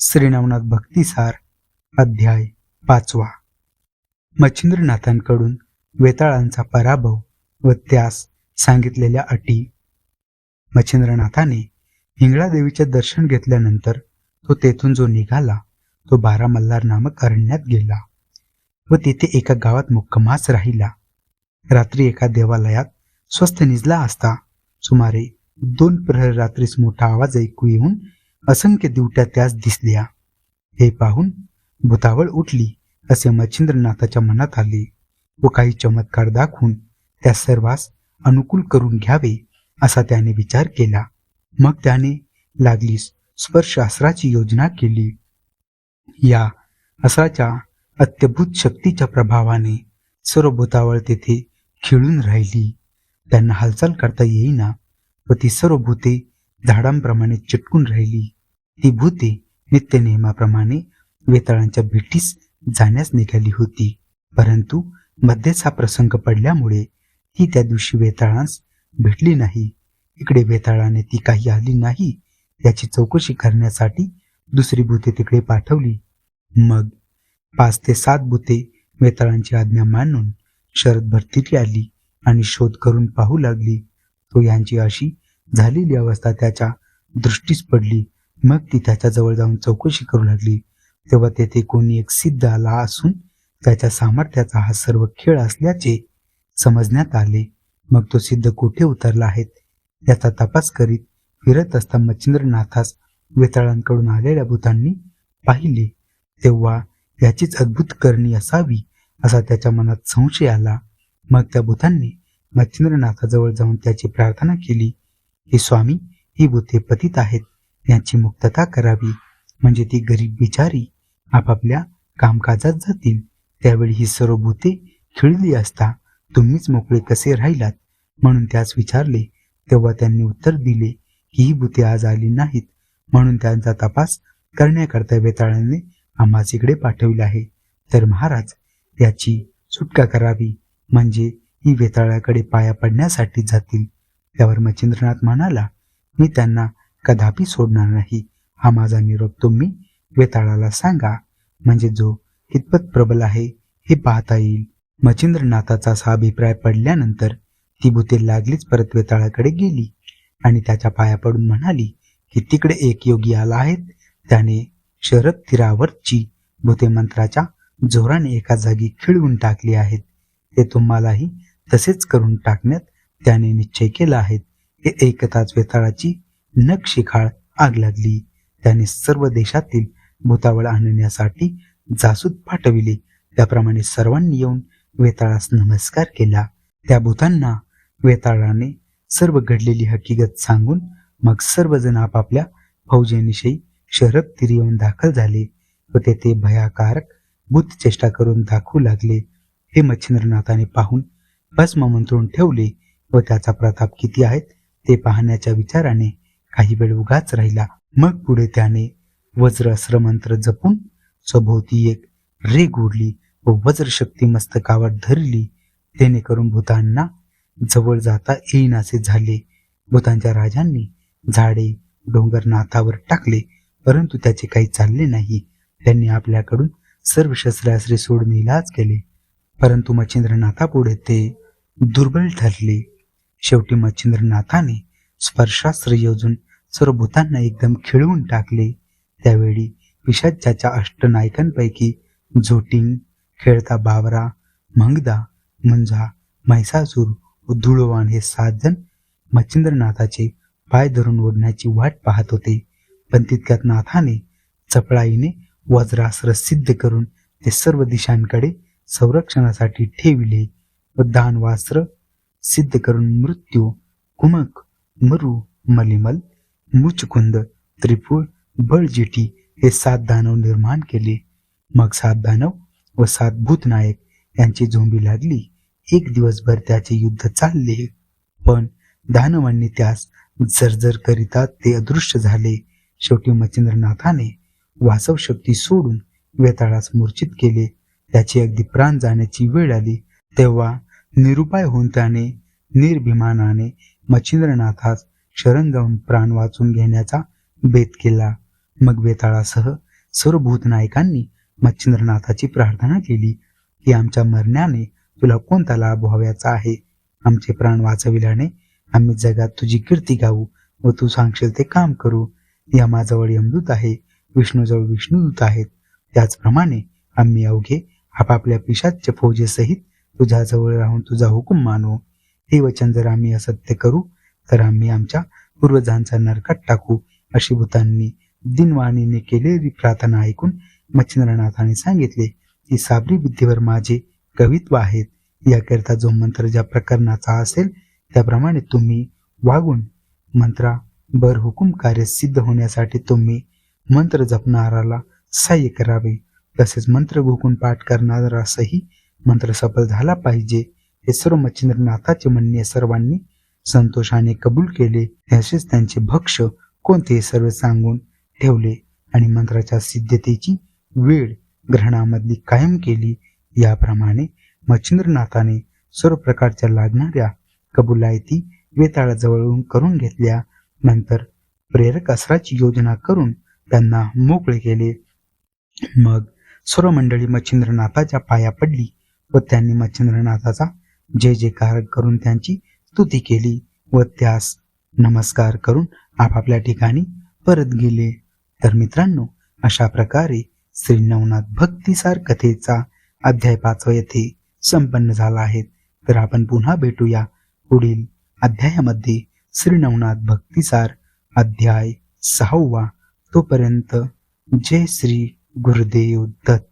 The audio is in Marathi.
श्रीनवनाथ भक्तिसार अध्याय पाचवा. मच्छिंद्रनाथांकडून वेताळांचा पराभव व त्यास सांगितलेल्या अटी. मच्छिंद्रनाथाने हिंगळा देवीचे दर्शन घेतल्यानंतर तो तेथून जो निघाला तो बारा मल्हार नामक अरण्यात गेला व तेथे एका गावात मुक्कमास राहिला. रात्री एका देवालयात स्वस्थ निजला असता सुमारे दोन प्रहर रात्रीस मोठा आवाज ऐकू येऊन असंख्य दिवट्या त्यास दिसल्या. हे पाहून भुतावळ उठली असे मच्छिंद्रनाथाच्या मनात आले. व काही चमत्कार दाखवून त्या सर्वांस अनुकूल करून घ्यावे असा त्याने विचार केला. मग त्याने लागलीस स्पर्श अस्त्राची योजना केली. या अस्त्राच्या अत्यभूत शक्तीच्या प्रभावाने सर्व भूतावळ तेथे खिळून राहिली. त्यांना हालचाल करता येईना व ती सर्व भूते झाडांप्रमाणे चिटकून राहिली. ती भूते नित्य नियमाप्रमाणे वेताळांच्या भेटीस जाण्यास निघाली होती. परंतु मध्येच हा प्रसंग पडल्यामुळे ती त्या दिवशी वेताळांस भेटली नाही. इकडे वेताळाने ती काही आली नाही याची चौकशी करण्यासाठी दुसरी भूते तिकडे पाठवली. मग पाच ते सात भूते वेताळांची आज्ञा मानून शरद भरतीची आली आणि शोध करून पाहू लागली. तो यांची अशी झालेली अवस्था त्याच्या दृष्टीस पडली. मग ती त्याच्याजवळ जाऊन चौकशी करू लागली. तेव्हा तेथे कोणी एक सिद्ध आला असून त्याच्या सामर्थ्याचा हा सर्व खेळ असल्याचे समजण्यात आले. मग तो सिद्ध कुठे उतरला आहे? याचा तपास करीत फिरत असता मच्छिंद्रनाथास वेताळांकडून आलेल्या भूतांनी पाहिले. तेव्हा याचीच अद्भुत करणी असावी असा त्याच्या मनात संशय आला. मग त्या भूतांनी मच्छिंद्रनाथाजवळ जाऊन त्याची प्रार्थना केली. हे स्वामी ही भूते पतित आहेत. यांची मुक्तता करावी. म्हणजे ती गरीब बिचारी आपापल्या कामकाजात जातील. त्यावेळी ही सर्व भूते खिळली असता तुम्हीच मोकळे कसे राहिलात? म्हणून त्यास विचारले. तेव्हा त्यांनी उत्तर दिले की ही भूते आज आली नाहीत. म्हणून त्यांचा तपास करण्याकरता वेताळाने आम्हास इकडे पाठविले आहे. तर महाराज याची सुटका करावी. म्हणजे ही वेताळाकडे पाया पडण्यासाठी जातील. त्यावर मच्छिंद्रनाथ म्हणाला मी त्यांना कदापि सोडणार नाही. हा माझा निरोप तुम्ही वेताळाला सांगा. म्हणजे जो कितपत प्रबल आहे हे पाहता येईल. मच्छिंद्रनाथाचा असा अभिप्राय पडल्यानंतर ती भूते लागलीच परत वेताळाकडे गेली आणि त्याच्या पाया पडून म्हणाली की तिकडे एक योगी आला आहे त्याने शरद तीरावरची भूते मंत्राच्या जोराने एका जागी खिळवून टाकली आहेत. ते तुम्हालाही तसेच करून टाकण्यात त्याने निश्चय केला आहे. हे एकताच वेताळाची नक्षिखाळ आग लागली. त्याने सर्व देशातील भूतावळ आणण्यासाठी जासूद पाठविले. त्याप्रमाणे सर्वांनी येऊन वेताळास नमस्कार केला. त्या भूतांना वेताळाने सर्व घडलेली हकीकत सांगून मग सर्वजण आपापल्या फौजेविषयी शरद तीर येऊन दाखल झाले. व तेथे भयाकारक भूत चेष्टा करून दाखवू लागले. हे मच्छिंद्रनाथाने पाहून भस्म मंत्रून ठेवले. व त्याचा प्रताप किती आहेत ते पाहण्याच्या विचाराने काही वेळ उगाच राहिला. मग पुढे त्याने वज्र अस्त्रमंत्र जपून सभोवती एक रेग उडली व वज्रशक्ती मस्तकावर धरली. जेणेकरून भूतांना जवळ जाता येईनासे झाले. भूतांच्या राजांनी झाडे डोंगर नाथावर टाकले परंतु त्याचे काही चालले नाही. त्यांनी आपल्याकडून सर्व शस्त्रास्त्रे सोडून इलाज केले. परंतु मच्छिंद्रनाथापुढे ते दुर्बल ठरले. शेवटी मच्छिंद्रनाथाने स्पर्शास्त्र योजून सर्व भूतांना एकदम खिळवून टाकले. त्यावेळी पिशाच्याच्या अष्टनायकांपैकी झोटिंग खेळता बावरा मंगदा मुंझा म्हैसासूर व धुळवान हे सात जण मच्छिंद्रनाथाचे पाय धरून ओढण्याची वाट पाहत होते. पण तितक्यात नाथाने चपळाईने वज्रास्त्र सिद्ध करून ते सर्व दिशांकडे संरक्षणासाठी ठेविले व दानवास्त्र सिद्ध करून मृत्यू कुमक मरु मलिमल मुचकुंद त्रिपुळ बळजेटी हे सात दानव निर्माण केले. मग सात दानव व सात भूतनायक यांची झोंबी लागली. एक दिवसभर त्याचे युद्ध चालले. पण दानवांनी त्यास जर्जर करिता ते अदृश्य झाले. शेवटी मच्छिंद्रनाथाने वासव शक्ती सोडून वेताळास मूर्छित केले. त्याची अगदी प्राण जाण्याची वेळ आली. तेव्हा निरुपाय होऊन त्याने निर्भिमानाने मच्छिंद्रनाथास शरण जाऊन प्राण वाचून घेण्याचा बेत केला. मग बेताळासह सर्व भूतनायकांनी मच्छिंद्रनाथाची प्रार्थना केली की आमच्या मरण्याने तुला कोणता लाभ व्हावयाचा आहे? आमचे प्राण वाचविल्याने आम्ही जगात तुझी कीर्ती गाऊ व तू सांगशील ते काम करू. यमाजवळ यमदूत आहे विष्णूजवळ विष्णुदूत आहेत. त्याचप्रमाणे आम्ही अवघे आपापल्या पिशाच्य फौजेसहित तुझ्याजवळ राहून तुझा हुकूम मानू. हे वचन जर आम्ही असत्य करू तर आम्ही आमच्या पूर्वजांचा नरकात टाकू अशी भूतांनी दिनवाणीने केलेली प्रार्थना ऐकून मच्छिंद्रनाथाने सांगितले की साबरी विद्येवर माझे कवित्व आहेत. याकरिता जो मंत्र ज्या प्रकरणाचा असेल त्याप्रमाणे तुम्ही वागून मंत्रा बर हुकुम कार्य सिद्ध होण्यासाठी तुम्ही मंत्र जपणाराला सहाय्य करावे. तसेच मंत्र घोकून पाठ करणारासही मंत्र सफल झाला पाहिजे. हे सर्व मच्छिंद्रनाथाचे म्हणणे सर्वांनी संतोषाने कबूल केले. असेच त्यांचे भक्ष कोणते सर्व सांगून ठेवले आणि मंत्राच्या सिद्धतेची वेळ ग्रहणामधली कायम केली. याप्रमाणे मच्छिंद्रनाथाने सर्व प्रकारच्या लागणाऱ्या कबुलायती वेताळाजवळून करून घेतल्या. नंतर प्रेरक असराची योजना करून त्यांना मोकळे केले. मग सर्व मंडळी मच्छिंद्रनाथाच्या पाया पडली. व त्यांनी मच्छिंद्रनाथाचा जय जयकार करून त्यांची स्तुती केली व त्यास नमस्कार करून आपापल्या ठिकाणी परत गेले. तर मित्रांनो अशा प्रकारे श्री नवनाथ भक्तिसार कथेचा अध्याय पाचवा येथे संपन्न झाला आहे. तर आपण पुन्हा भेटूया पुढील अध्यायामध्ये. श्री नवनाथ भक्तिसार अध्याय सहावा तोपर्यंत जय श्री गुरुदेव दत्त.